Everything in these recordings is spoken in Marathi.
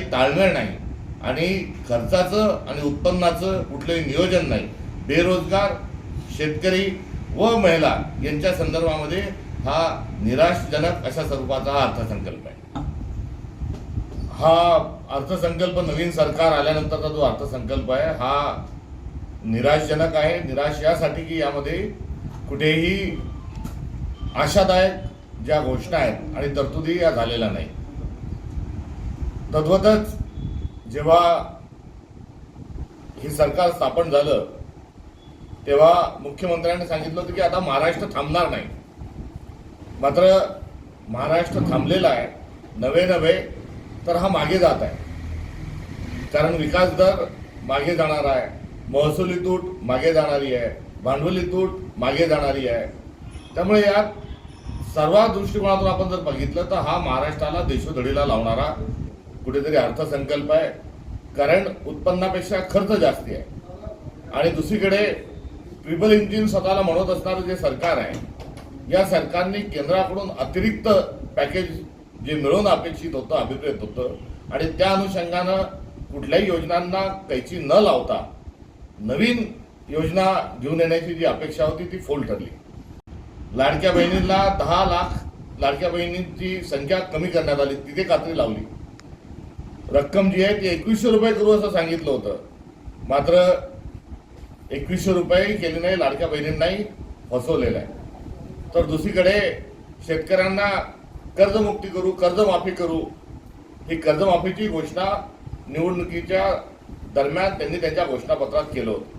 काही ताळमेळ नाही आणि खर्चाचं आणि उत्पन्नाचं कुठलंही नियोजन नाही. बेरोजगार शेतकरी व महिला यांच्या संदर्भामध्ये हा निराशजनक अशा स्वरूपाचा हा अर्थसंकल्प आहे. हा अर्थसंकल्प नवीन सरकार आल्यानंतरचा जो अर्थसंकल्प आहे हा निराशजनक आहे. निराश यासाठी की यामध्ये कुठेही आशादायक ज्या घोषणा आहेत आणि तरतुदी या झालेल्या नाही तद्वतच जेव्हा हे सरकार स्थापन झालं तेव्हा मुख्यमंत्र्यांनी सांगितलं होतं की आता महाराष्ट्र थांबणार नाही. मात्र महाराष्ट्र थांबलेला आहे नवे नवे तर हा मागे जात आहे. कारण विकास दर मागे जाणार आहे महसुली तूट मागे जाणारी आहे भांडवली तूट मागे जाणारी आहे. त्यामुळे या सर्व दृष्टिकोनातून आपण जर बघितलं तर हा महाराष्ट्राला देशोधडीला लावणारा कुठेतरी अर्थसंकल्प आहे. कारण उत्पन्नापेक्षा खर्च जास्ती आहे. आणि दुसरीकडे ट्रिपल इंजिन स्वतःला म्हणत असणारं जे सरकार आहे या सरकारने केंद्राकडून अतिरिक्त पॅकेज जे मिळून अपेक्षित होतं अभिप्रेत होतं आणि त्या अनुषंगानं कुठल्याही योजनांना कैची न लावता नवीन योजना घेऊन येण्याची जी अपेक्षा होती ती फोल ठरली. लाडक्या बहिणींना दहा लाख लाडक्या बहिणींची संख्या कमी करण्यात आली तिथे कात्री लावली. रक्कम जी आहे ती एकवीसशे रुपये करू असं सांगितलं होतं. मात्र एकवीसशे रुपये केली नाही लाडक्या बहिणींनाही फसवलेलं आहे. तर दुसरीकडे शेतकऱ्यांना कर्जमुक्ती करू कर्जमाफी करू ही कर्जमाफीची घोषणा निवडणुकीच्या दरम्यान त्यांनी त्यांच्या घोषणापत्रात केलं होतं.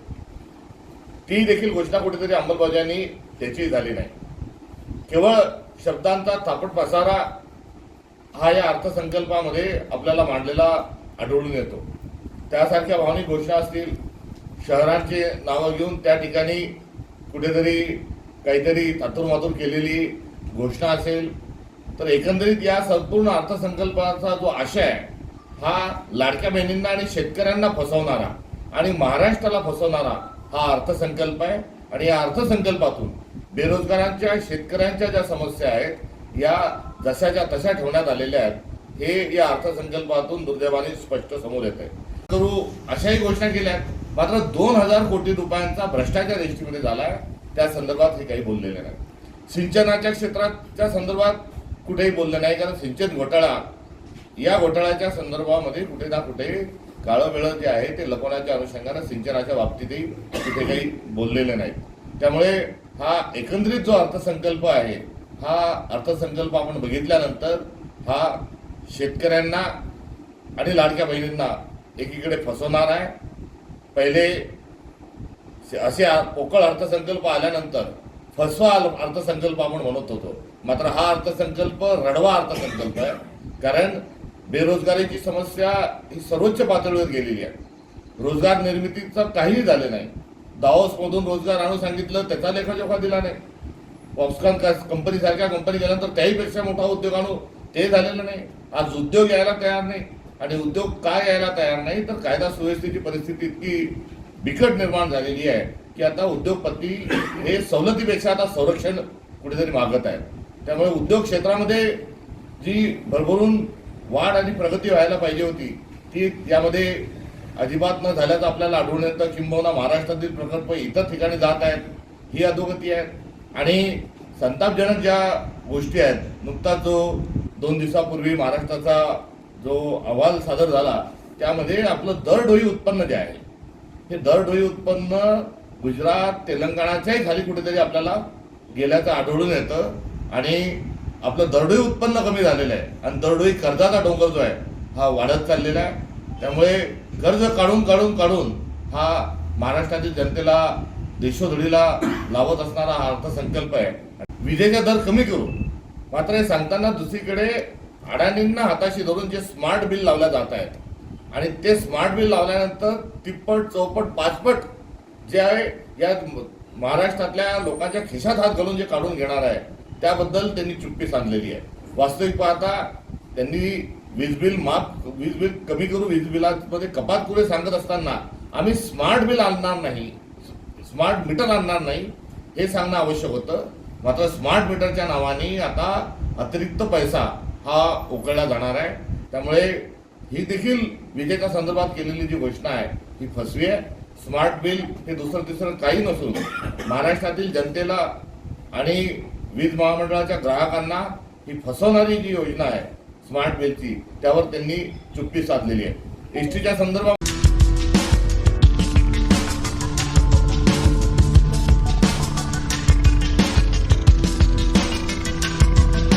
ती देखील घोषणा कुठेतरी अंमलबजावणी त्याची झाली नाही. केवळ शब्दांचा थापट पसारा हा या अर्थसंकल्पामध्ये आपल्याला मांडलेला आढळून येतो. त्यासारख्या भावनिक घोषणा असतील शहरांचे नावं घेऊन त्या ठिकाणी कुठेतरी काहीतरी तातूरमातूर केलेली घोषणा असेल तर एकंदरीत या संपूर्ण अर्थसंकल्पाचा जो आशय आहे हा लाडक्या बहिणींना आणि शेतकऱ्यांना फसवणारा आणि महाराष्ट्राला फसवणारा हा अर्थसंकल्प आहे. आणि या अर्थसंकल्पातून बेरोजगारांच्या शेतकऱ्यांच्या ज्या समस्या आहेत या जशाच्या तशा ठेवण्यात आलेल्या आहेत हे या अर्थसंकल्पातून दुर्दैवाने स्पष्ट समोर येत आहे करू अशाही घोषणा केल्या आहेत. मात्र दोन हजार कोटी रुपयांचा भ्रष्टाचार एसटीमध्ये झाला आहे त्या संदर्भात हे काही बोललेले नाही. सिंचनाच्या क्षेत्राच्या संदर्भात कुठेही बोलले नाही कारण सिंचन घोटाळा या घोटाळ्याच्या संदर्भामध्ये कुठे ना कुठे काळंवेळं जे आहे ते लपवण्याच्या अनुषंगानं सिंचनाच्या बाबतीतही कुठे काही बोललेले नाहीत त्यामुळे हा एकंदरीत जो अर्थसंकल्प आहे हा अर्थसंकल्प आपण बघितल्यानंतर हा शेतकऱ्यांना आणि लाडक्या बहिणींना एकीकडे फसवणार आहे. पहिले असे पोकळ अर्थसंकल्प आल्यानंतर फसवा अर्थसंकल्प आपण म्हणत होतो. मात्र हा अर्थसंकल्प रडवा अर्थसंकल्प आहे. कारण बेरोजगारीची समस्या ही सर्वोच्च पातळीवर गेलेली आहे. रोजगार निर्मितीचं काहीही झाले नाही. दाओसमधून रोजगार आणून सांगितलं त्याचा लेखाजोखा दिला नाही. फॉक्सकॉन कंपनी सारख्या कंपनी गेल्यानंतर त्याहीपेक्षा मोठा उद्योग आणू. ते झालेलं नाही. आज उद्योग यायला तयार नाही. आणि उद्योग का यायला तयार नाही तर कायदा सुव्यवस्थेची परिस्थिती इतकी बिकट निर्माण झालेली आहे की आता उद्योगपती हे सवलतीपेक्षा आता संरक्षण कुठेतरी मागत आहेत. त्यामुळे उद्योग क्षेत्रामध्ये जी भरभरून वाढ आणि प्रगती व्हायला पाहिजे होती ती यामध्ये अजिबात न झाल्याचं आपल्याला आढळून येतं. किंबहुना महाराष्ट्रातील प्रकल्प इतर ठिकाणी जात आहेत. ही अधोगती आहे. आणि संतापजनक ज्या गोष्टी आहेत नुकताच जो दोन दिवसापूर्वी महाराष्ट्राचा जो अहवाल सादर झाला त्यामध्ये आपलं दरडोई उत्पन्न जे आहे हे दरडोई उत्पन्न गुजरात तेलंगणाच्याही खाली कुठेतरी आपल्याला गेल्याचं आढळून येतं आणि आपलं दरडोई उत्पन्न कमी झालेलं आहे आणि दरडोई कर्जाचा डोंगर जो आहे हा वाढत चाललेला आहे. त्यामुळे कर्ज काढून काढून काढून हा महाराष्ट्रातील जनतेला देशोधडीला लावत असणारा हा अर्थसंकल्प आहे. विजेचा दर कमी करू मात्र हे सांगताना दुसरीकडे अडाणींना हाताशी धरून जे स्मार्ट बिल लावल्या जात आहेत आणि ते स्मार्ट बिल लावल्यानंतर तिप्पट चौपट पाचपट जे आहे या महाराष्ट्रातल्या लोकांच्या खिशात हात घालून जे काढून घेणार आहे त्याबद्दल त्यांनी चुप्पी सांगलेली आहे. वास्तविक पाहता त्यांनी वीज बिल माफ वीज बिल कमी करू वीज बिलामध्ये कपात पुढे सांगत असताना आम्ही स्मार्ट बिल आणणार नाही. स्मार्ट मीटर आणणार नाही हे सांगणं आवश्यक होतं. मात्र स्मार्ट मीटरच्या नावाने आता अतिरिक्त पैसा हा उकळला जाणार आहे. त्यामुळे ही देखील विजेच्या संदर्भात केलेली जी घोषणा आहे ही फसवी आहे. स्मार्ट बिल हे दुसरं तिसरं काही नसून महाराष्ट्रातील जनतेला आणि वीज महामंडळाच्या ग्राहकांना ही फसवणारी जी योजना आहे स्मार्ट बिलची त्यावर त्यांनी चुप्पी साधलेली आहे. एसटीच्या संदर्भात